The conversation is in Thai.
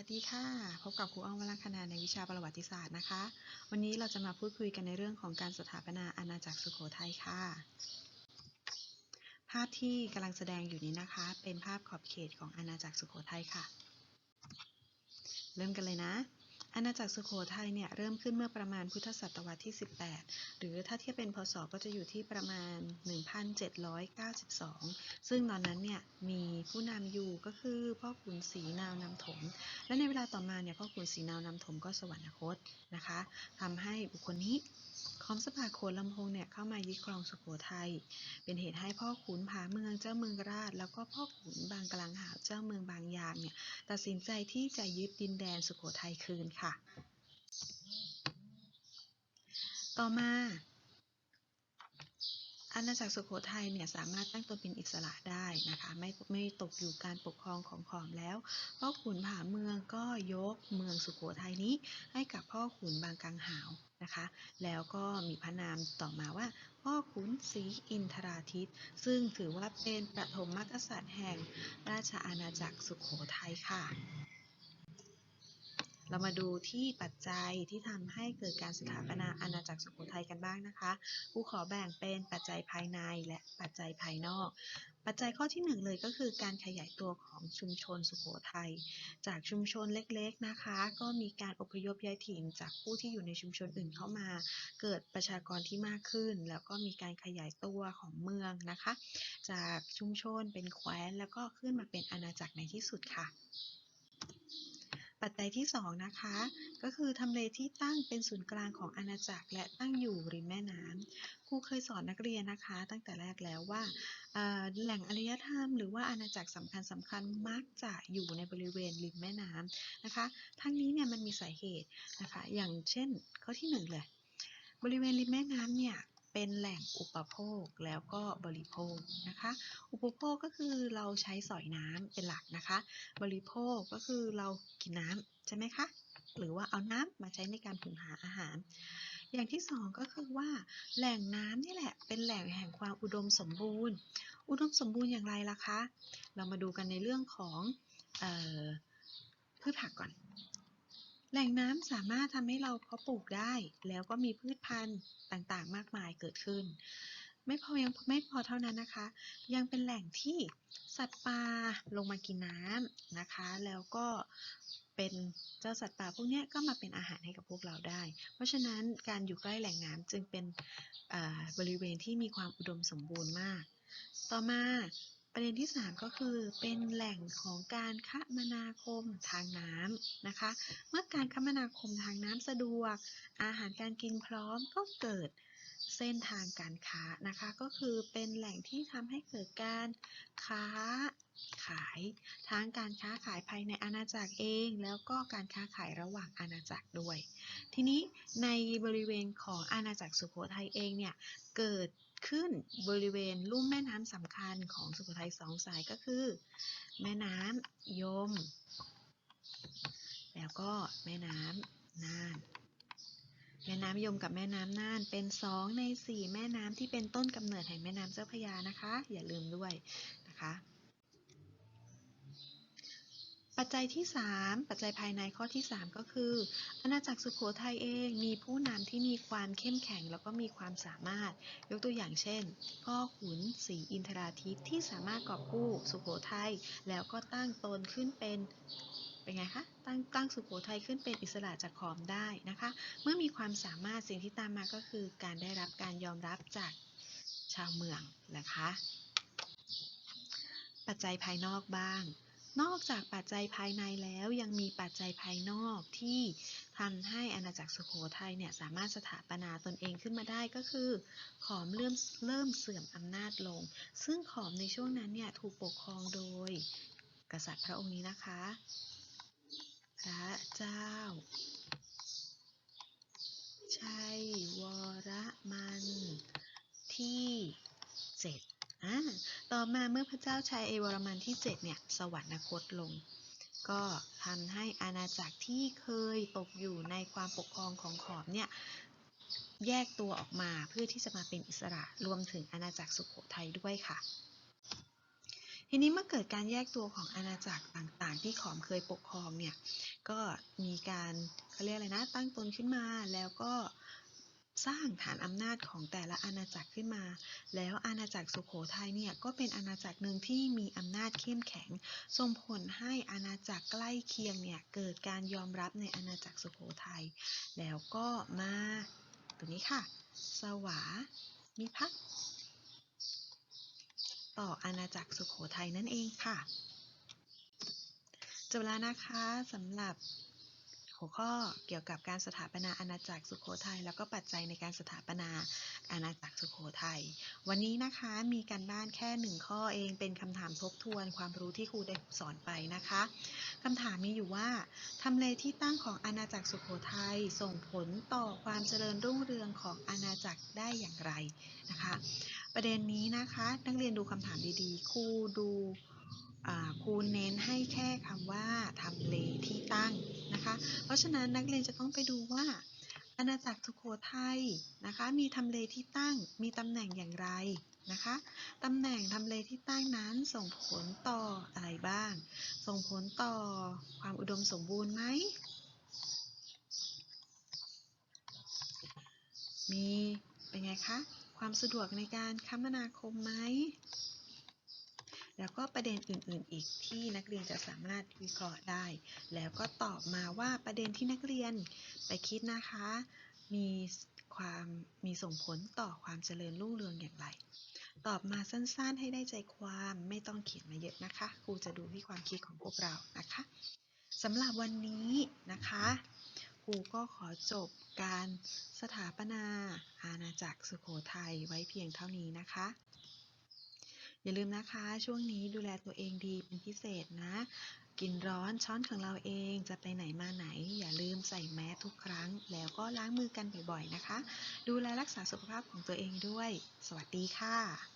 วัสดีค่ะ พบกับครูอ้อมวลังคณาในวิชาประวัติศาสตร์นะคะ วันนี้เราจะมาพูดคุยกันในเรื่องของการสถาปนาอาณาจักรสุโขทัยค่ะ ภาพที่กำลังแสดงอยู่นี้นะคะ เป็นภาพขอบเขตของอาณาจักรสุโขทัยค่ะ เริ่มกันเลยนะ อาณาจักรสุโขทัยเนี่ยเริ่มขึ้นเมื่อประมาณพุทธศตวรรษที่ 18 หรือถ้าเทียบเป็นพศก็จะอยู่ที่ประมาณ 1792 ซึ่งตอนนั้นเนี่ยมีผู้นำอยู่ก็คือพ่อขุนศรีนาวนำถม และในเวลาต่อมาเนี่ยพ่อขุนศรีนาวนำถมก็สวรรคตนะคะทำให้บุคคลนี้ คอมสภาโขนลำพงเนี่ยเข้ามายึดครองสุโขทัย เป็นเหตุให้พ่อขุนผาเมืองเจ้าเมืองราช แล้วก็พ่อขุนบางกลางหาวเจ้าเมืองบางยางเนี่ยตัดสินใจที่จะยึดดินแดนสุโขทัยคืนค่ะ ต่อมาอาณาจักรสุโขทัยเนี่ยสามารถตั้งตนเป็นอิสระได้นะคะไม่ไม่ตกอยู่การปกครองของขอมแล้ว พ่อขุนผาเมืองก็ยกเมืองสุโขทัยนี้ให้กับพ่อขุนบางกังหาว นะคะ แล้วก็มีพระนามต่อมาว่า พ่อขุนศรีอินทราทิต ซึ่งถือว่าเป็นประถมกษัตริย์แห่งราชอาณาจักรสุโขทัยค่ะ เรามาดูที่ปัจจัยที่ทำให้เกิดการสถาปนาอาณาจักรสุโขทัยกันบ้างนะคะครูขอแบ่งเป็นปัจจัยภายในและปัจจัยภายนอก ปัจจัยข้อที่หนึ่งเลยก็คือการขยายตัวของชุมชนสุโขทัย จากชุมชนเล็กๆนะคะ ก็มีการอพยพย้ายถิ่นจากผู้ที่อยู่ในชุมชนอื่นเข้ามา เกิดประชากรที่มากขึ้น แล้วก็มีการขยายตัวของเมืองนะคะ จากชุมชนเป็นแคว้นแล้วก็ขึ้นมาเป็นอาณาจักรในที่สุดค่ะ ปัจจัยที่ 2 นะคะ ก็คือทำเลที่ตั้งเป็นศูนย์กลางของอาณาจักร และตั้งอยู่ริมแม่น้ำครูเคยสอนนักเรียนนะคะ ตั้งแต่แรกแล้วว่าแหล่งอารยธรรมหรือว่าอาณาจักรสำคัญสำคัญมักจะอยู่ในบริเวณริมแม่น้ำนะคะ ทั้งนี้เนี่ยมันมีสาเหตุนะคะ อย่างเช่นข้อที่หนึ่งเลยบริเวณริมแม่น้ำเนี่ย เป็นแหล่งอุปโภคแล้วก็บริโภคนะคะ อุปโภคก็คือเราใช้สอยน้ำเป็นหลักนะคะ บริโภคก็คือเรากินน้ำใช่ไหมคะ หรือว่าเอาน้ำมาใช้ในการหุงหาอาหาร อย่างที่สองก็คือว่า แหล่งน้ำนี่แหละเป็นแหล่งแห่งความอุดมสมบูรณ์ อุดมสมบูรณ์อย่างไรล่ะคะ เรามาดูกันในเรื่องของออพืชผักก่อน แหล่งน้ำสามารถทำให้เราเพาะปลูกได้ แล้วก็มีพืชพันธุ์ต่างๆ มากมายเกิดขึ้น ไม่พอยังไม่พอเท่านั้นนะคะ ยังเป็นแหล่งที่สัตว์ป่าลงมากินน้ำนะคะ แล้วก็เป็นเจ้าสัตว์ป่าพวกนี้ก็มาเป็นอาหารให้กับพวกเราได้ เพราะฉะนั้นการอยู่ใกล้แหล่งน้ำจึงเป็นบริเวณที่มีความอุดมสมบูรณ์มาก ต่อมา ประเด็นที่ 3 ก็คือเป็นแหล่งของการคมนาคมทางน้ำนะคะ เมื่อการคมนาคมทางน้ำสะดวก อาหารการกินพร้อมก็เกิดเส้นทางการค้านะคะ ก็คือเป็นแหล่งที่ทำให้เกิดการค้าขายทั้งการค้าขายภายในอาณาจักรเอง แล้วก็การค้าขายระหว่างอาณาจักรด้วย ทีนี้ในบริเวณของอาณาจักรสุโขทัยเองเนี่ยเกิด ขึ้นบริเวณลุ่มแม่น้ำสำคัญของสุโขทัยสองสายก็คือ แม่น้ำยม แล้วก็แม่น้ำน่านแม่น้ำยมกับแม่น้ำน่านเป็นสองในสี่แม่น้ำที่เป็นต้นกำเนิดแห่งแม่น้ำเจ้าพระยานะคะ อย่าลืมด้วยนะคะ ปัจจัยที่ 3 ปัจจัยภายในข้อที่ 3 ก็คือ อาณาจักรสุโขทัยเองมีผู้น มีความเข้มแข็งแล้วก็มีความสามารถ ยกตัวอย่างเช่น พ่อขุนศรีอินทราทิตที่สามารถกอบกู้สุโขทัยแล้วก็ตั้งตนขึ้นเป็นเป็นไงคะ ตั้งตั้งสุโขทัยขึ้นเป็นอิสระจากขอมได้นะคะ เมื่อมีความสามารถสิ่งที่ตามมาก็คือ การได้รับการยอมรับจากชาวเมืองนะคะ ปัจจัยภายนอกบ้าง นอกจากปัจจัยภายในแล้วยังมีปัจจัยภายนอกที่ทำให้อาณาจักรสุโขทัยเนี่ยสามารถสถาปนาตนเองขึ้นมาได้ก็คือ ขอมเริ่มเริ่มเสื่อมอำนาจลง ซึ่งขอมในช่วงนั้นเนี่ยถูกปกครองโดย กษัตริย์พระองค์นี้นะคะ พระเจ้า ชัยวรมันที่เจ็ดอ่าต่อ มาเมื่อพระเจ้าชัยเอวรมันที่ 7 เนี่ย สวรรคตลง ก็ทำให้อาณาจักรที่เคยตกอยู่ในความปกครองของขอมเนี่ย แยกตัวออกมาเพื่อที่จะมาเป็นอิสระรวมถึงอาณาจักรสุโขทัยด้วยค่ะ ทีนี้เมื่อเกิดการแยกตัวของอาณาจักรต่างๆ ที่ขอมเคยปกครองเนี่ย ก็มีการเขาเรียกอะไรนะ ตั้งตนขึ้นมาแล้วก็ สร้างฐานอำนาจของแต่ละอาณาจักรขึ้นมา แล้วอาณาจักรสุโขทัยเนี่ยก็เป็นอาณาจักรหนึ่งที่มีอำนาจเข้มแข็ง ส่งผลให้อาณาจักรใกล้เคียงเนี่ยเกิดการยอมรับในอาณาจักรสุโขทัย แล้วก็มาตรงนี้ค่ะ สวามิภักดิ์ต่ออาณาจักรสุโขทัยนั่นเองค่ะ จบแล้วนะคะสำหรับ หัวข้อเกี่ยวกับการสถาปนาอาณาจักรสุโขทัยแล้วก็ปัจจัยในการสถาปนาอาณาจักรสุโขทัยวันนี้นะคะมีการบ้านแค่หนึ่งข้อเองเป็นคำถามทบทวนความรู้ที่ครูได้สอนไปนะคะคำถามมีอยู่ว่าทำเลที่ตั้งของอาณาจักรสุโขทัยส่งผลต่อความเจริญรุ่งเรืองของอาณาจักรได้อย่างไรนะคะ ประเด็นนี้นะคะ นักเรียนดูคำถามดีๆครูดู ครูเน้นให้แค่คำว่าทำเลที่ตั้งนะคะ เพราะฉะนั้นนักเรียนจะต้องไปดูว่า อาณาจักรสุโขทัยนะคะ มีทำเลที่ตั้ง มีตำแหน่งอย่างไรนะคะตำแหน่งทำเลที่ตั้งนั้นส่งผลต่ออะไรบ้าง ส่งผลต่อความอุดมสมบูรณ์ไหม มีเป็นไงคะ ความสะดวกในการคมนาคมไหม แล้วก็ประเด็นอื่นๆ อีกที่นักเรียนจะสามารถวิเคราะห์ได้ แล้วก็ตอบมาว่าประเด็นที่นักเรียนไปคิดนะคะ มีความมีส่งผลต่อความเจริญรุ่งเรืองอย่างไร ตอบมาสั้นๆให้ได้ใจความไม่ต้องเขียนมาเยอะนะคะครูจะดูที่ความคิดของพวกเรานะคะสำหรับวันนี้นะคะครูก็ขอจบการสถาปนาอาณาจักรสุโขทัยไว้เพียงเท่านี้นะคะ อย่าลืมนะคะ ช่วงนี้ดูแลตัวเองดีเป็นพิเศษนะ กินร้อนช้อนของเราเองจะไปไหนมาไหน อย่าลืมใส่แมสทุกครั้ง แล้วก็ล้างมือกันบ่อยๆนะคะ ดูแลรักษาสุขภาพของตัวเองด้วย สวัสดีค่ะ